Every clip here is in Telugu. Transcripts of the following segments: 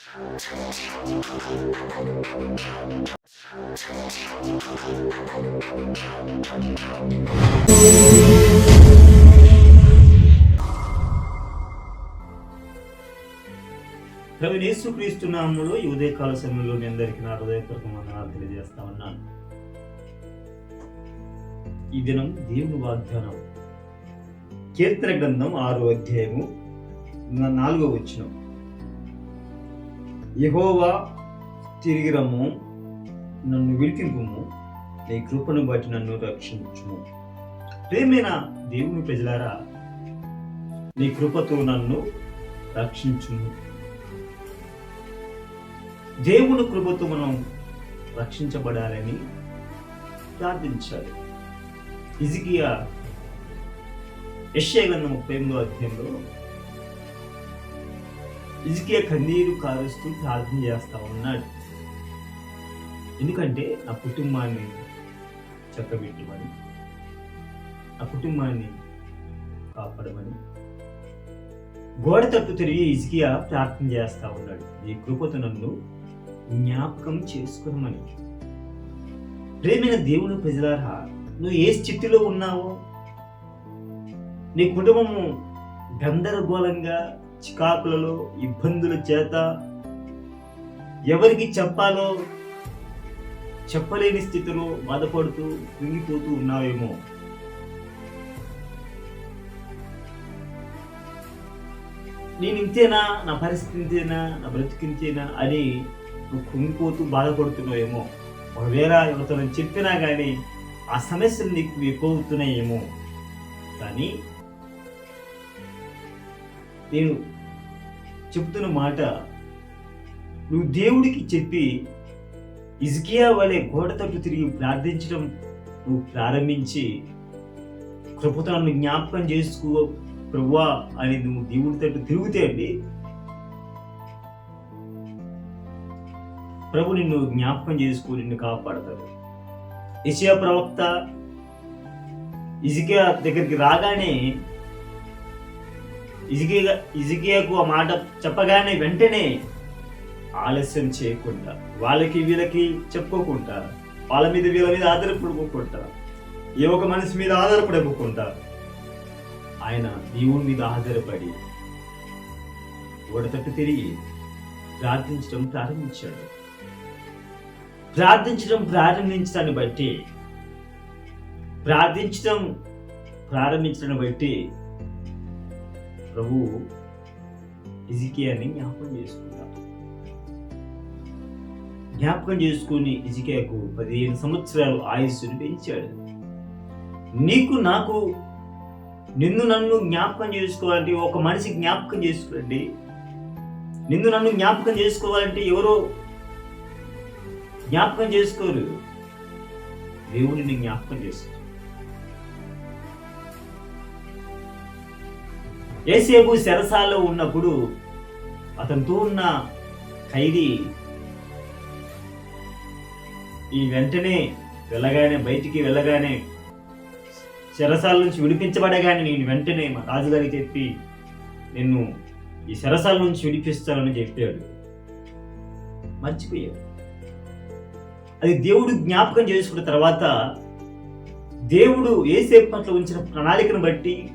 ప్రవీణ్ యేసుక్రీస్తు నామములో ఈ ఉదయకాల సమయంలో మీ అందరికీ నా హృదయపూర్వక వందనాలు తెలియజేస్తా ఉన్నాను. ఈ దినం దేవుని వాగ్దానం. కీర్తన గ్రంథం ఆరో అధ్యాయము నాలుగో వచ్చినం యహోవా తిరిగి రమ్ము నన్ను విడిపింపుము నీ కృపను బట్టి నన్ను రక్షించుము. ప్రేమైన దేవుని ప్రజలారా నీ కృపతో నన్ను రక్షించుము. దేవుని కృపతో మనం రక్షించబడాలని ప్రార్థించాలి. ఇజికియా యశ్య గ్రంథం ముప్పై ఎనిమిదో అధ్యాయంలో ఇజికియా కన్నీరు కారుస్తూ ప్రార్థన చేస్తా ఉన్నాడు. ఎందుకంటే నా కుటుంబాన్ని చక్కబెట్టమని నా కుటుంబాన్ని కాపాడమని గోడ తట్టు తిరిగి ఇజికియా ప్రార్థన చేస్తా ఉన్నాడు. ఈ కృపత నన్ను జ్ఞాపకం చేసుకునమని ప్రేమైన దేవుని ప్రజలారా నువ్వు ఏ స్థితిలో ఉన్నావో నీ కుటుంబము గందరగోళంగా చికాకులలో ఇబ్బందుల చేత ఎవరికి చెప్పాలో చెప్పలేని స్థితిలో బాధపడుతూ కుంగిపోతూ ఉన్నావేమో. నేను ఇంతేనా నా పరిస్థితి ఇంతేనా? నా బ్రతికింతేనా అని నువ్వు కుంగిపోతూ బాధపడుతున్నావేమో. ఒకవేళ ఎవరితో చెప్పినా కానీ ఆ సమస్యలు నీకు ఎక్కువ అవుతున్నాయేమో. కానీ నేను చెప్తున్న మాట నువ్వు దేవుడికి చెప్పి ఇజ్కియా వలె గోడ తట్టు తిరిగి ప్రార్థించడం నువ్వు ప్రారంభించి కృపతో జ్ఞాపకం చేసుకో ప్రభువా అని నువ్వు దేవుడి తట్టు తిరుగుతే అండి. ప్రభు నిన్ను జ్ఞాపకం చేసుకో నిన్ను కాపాడతాడు. ఇషియా ప్రవక్త ఇజికియా దగ్గరికి రాగానే ఇజికియా ఇజికియాకు ఆ మాట చెప్పగానే వెంటనే ఆలస్యం చేయకుండా వాళ్ళకి వీళ్ళకి చెప్పుకోకుండా వాళ్ళ మీద వీళ్ళ మీద ఆధారపడుకోకుండా ఏ ఒక మనిషి మీద ఆధారపడకుండా ఆయన దేవుని మీద ఆధారపడి ఓడతట్టు తిరిగి ప్రార్థించడం ప్రారంభించాడు. ప్రార్థించడం ప్రారంభించడాన్ని బట్టి ప్రార్థించడం ప్రారంభించడం బట్టి ప్రభు ఇజికియాని జ్ఞాపకం చేసుకున్నాడు జ్ఞాపకం చేసుకుని ఇజికియాకు పదిహేను సంవత్సరాలు ఆయుస్సును పెంచాడు. నీకు నాకు నిన్ను నన్ను జ్ఞాపకం చేసుకోవాలంటే ఒక మనిషి జ్ఞాపకం చేసుకోండి నిన్ను నన్ను జ్ఞాపకం చేసుకోవాలంటే ఎవరో జ్ఞాపకం చేసుకోరు. దేవుడిని జ్ఞాపకం చేసుకోరు ఏసేపు శరసాల్లో ఉన్నప్పుడు అతనితో ఉన్న ఖైదీ ఈ వెంటనే వెళ్ళగానే బయటికి వెళ్ళగానే శరసాల నుంచి విడిపించబడగానే నేను వెంటనే మా రాజుగారికి చెప్పి నిన్ను ఈ శరసాల నుంచి విడిపిస్తానని చెప్పాడు. మర్చిపోయాడు. అది దేవుడు జ్ఞాపకం చేసుకున్న తర్వాత దేవుడు ఏసేపు పట్ల ఉంచిన ప్రణాళికను బట్టి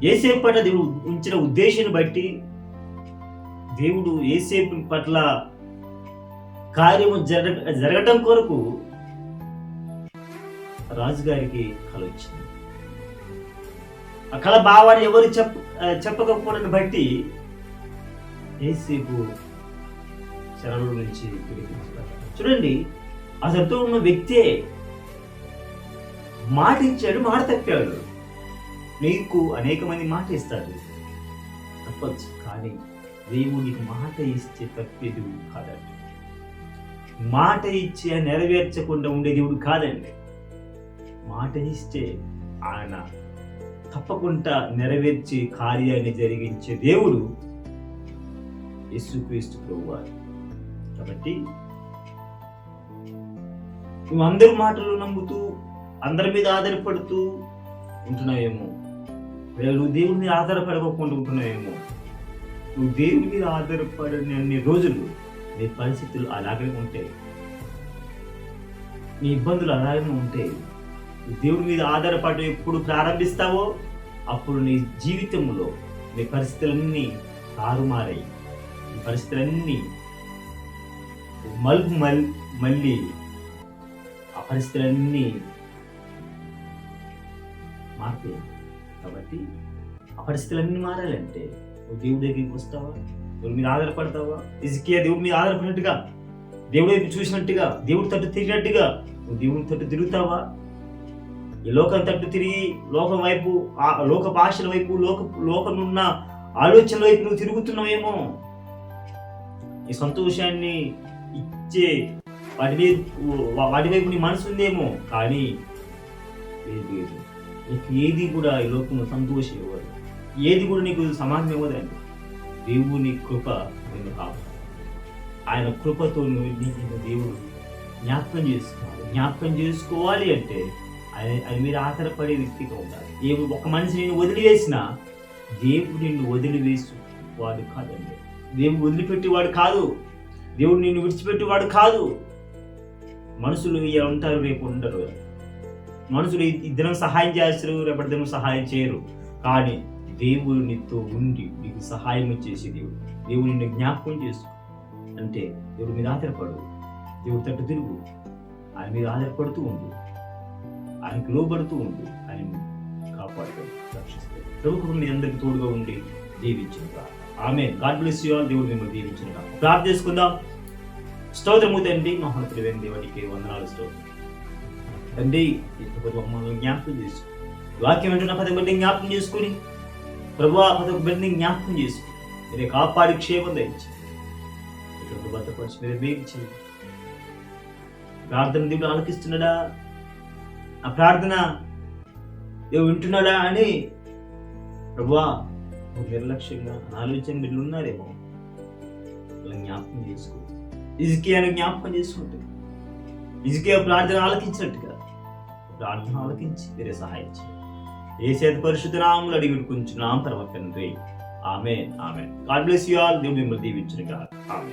ఏసేపు పట్ల దేవుడు ఉంచిన ఉద్దేశాన్ని బట్టి దేవుడు ఏసేపు పట్ల కార్యము జరగ జరగటం కొరకు రాజుగారికి కళ వచ్చింది ఆ కళ భావాన్ని ఎవరు చెప్ప చెప్పకపోవడాన్ని బట్టి ఏసేపు శరణుల నుంచి చూడండి చూడండి అతనితో ఉన్న వ్యక్తే మాట ఇచ్చాడు మాట తప్పాడు నీకు అనేక మంది మాట ఇస్తారు. తప్పచ్చు కానీ దేవుడు నీకు మాట ఇస్తే తప్పేది కాదండి. మాట ఇచ్చే నెరవేర్చకుండా ఉండే దేవుడు కాదండి. మాట ఇస్తే ఆయన తప్పకుండా నెరవేర్చి కార్యాన్ని జరిగించే దేవుడు యేసుక్రీస్తు ప్రభువారు. కాబట్టి నువ్వు అందరి మాటలు నమ్ముతూ అందరి మీద ఆధారపడుతూ ఉంటున్నావేమో నువ్వు దేవుడి మీద ఆధారపడకుండా ఉంటున్నావేమో నువ్వు దేవుని మీద ఆధారపడిన అన్ని రోజులు నీ పరిస్థితులు అలాగే ఉంటాయి. నీ ఇబ్బందులు అలాగే ఉంటాయి. దేవుని మీద ఆధారపడి ఎప్పుడు ప్రారంభిస్తావో అప్పుడు నీ జీవితంలో నీ పరిస్థితులన్నీ తారుమారాయి. నీ పరిస్థితులన్నీ మల్ మల్ మళ్ళీ ఆ పరిస్థితులన్నీ మార్పు కాబట్టి ఆ పరిస్థితులన్నీ మారాలంటే నువ్వు దేవుడి దగ్గరికి వస్తావా? దేవుడి మీద ఆధారపడతావా? ఇజికియా దేవుడి మీద ఆధారపడినట్టుగా దేవుడి వైపు చూసినట్టుగా దేవుడి తట్టు తిరిగినట్టుగా నువ్వు దేవుడి తట్టు తిరుగుతావా? ఈ లోకం తట్టు తిరిగి లోకం వైపు ఆ లోక భాషల వైపు లోక లోకనున్న ఆలోచనల వైపు నువ్వు తిరుగుతున్నావేమో? ఈ సంతోషాన్ని ఇచ్చే వాటి మీద వాటి వైపు నీ మనసు ఉందేమో? కానీ లేదు. ఏది కూడా ఈ లోకము సంతోషం ఇవ్వదు. ఏది కూడా నీకు సమాధానం ఇవ్వదండి దేవుని కృప నేను కాదు. ఆయన కృపతో నువ్వు నీకు దేవుడు జ్ఞాపకం చేసుకోవాలి. జ్ఞాపకం చేసుకోవాలి అంటే ఆయన అది మీద ఆధారపడే వ్యక్తిగా ఉండాలి. ఏ ఒక మనిషి నేను వదిలివేసినా దేవుడు నిన్ను వదిలివేసు. వాడు కాదండి. దేవుడు వదిలిపెట్టేవాడు కాదు. దేవుడు నిన్ను విడిచిపెట్టేవాడు కాదు. మనుషులు ఉంటారు రేపు ఉండరు. మనుషులు ఈ- దినం సహాయం చేస్తారు రేపటి దినం సహాయం చేయరు. కానీ దేవుడు నీతో ఉండి నీకు సహాయం చేసే దేవుడు. దేవుడు నిన్ను జ్ఞాపకం చేసు అంటే దేవుడి మీద ఆధారపడు. దేవుడి తట్టు తిరుగు. ఆయన మీద ఆధారపడుతూ ఉండు. ఆయనకు లోబడుతూ ఉండు. ఆయన కాపాడుతాడు రక్షిస్తాడు మీ అందరికి తోడుగా ఉండి దీవించిన ఆమె గాడ్ బ్లెస్ యూ ఆల్. దేవుడు మిమ్మల్ని దీవించిన ప్రార్థన చేసుకుందాం. స్తోత్రము తండ్రి. మహోన్నతుడైన దేవుడికి వందనాలు స్తోత్రం. తండ్రి ఇంత జ్ఞాపకం చేసుకో వాక్యం వింటున్న పది బిడ్డ జ్ఞాపకం చేసుకుని ప్రభు ఆ బిడ్డని జ్ఞాపకం చేసుకుని మీరే కాపాడి క్షేమం ధరించి ఇటువంటి భద్రపరిచి మీరే వేగించి ప్రార్థన దేవుడు ఆలకిస్తున్నాడా ఆ ప్రార్థన దేవుడు వింటున్నాడా అని ప్రభువా ఒక నిర్లక్ష్యంగా ఆలోచన బిడ్డలు ఉన్నారేమో వాళ్ళని జ్ఞాపకం చేసుకో ఇజికియాను జ్ఞాపకం చేసుకుంటుంది ఇజికియా ప్రార్థన ఆలకించినట్టుగా ప్రార్థన ఆలకించి వేరే సహాయం చేయండి. ఏ చేత పరిశుద్ధ నామములు అడిగి విడుకుంటున్నాం తర్వాత తండ్రి. ఆమె ఆమె గాడ్ బ్లెస్ యు ఆల్. దేవుడు మిమ్మల్ని దీవించిన గాడ్ ఆమె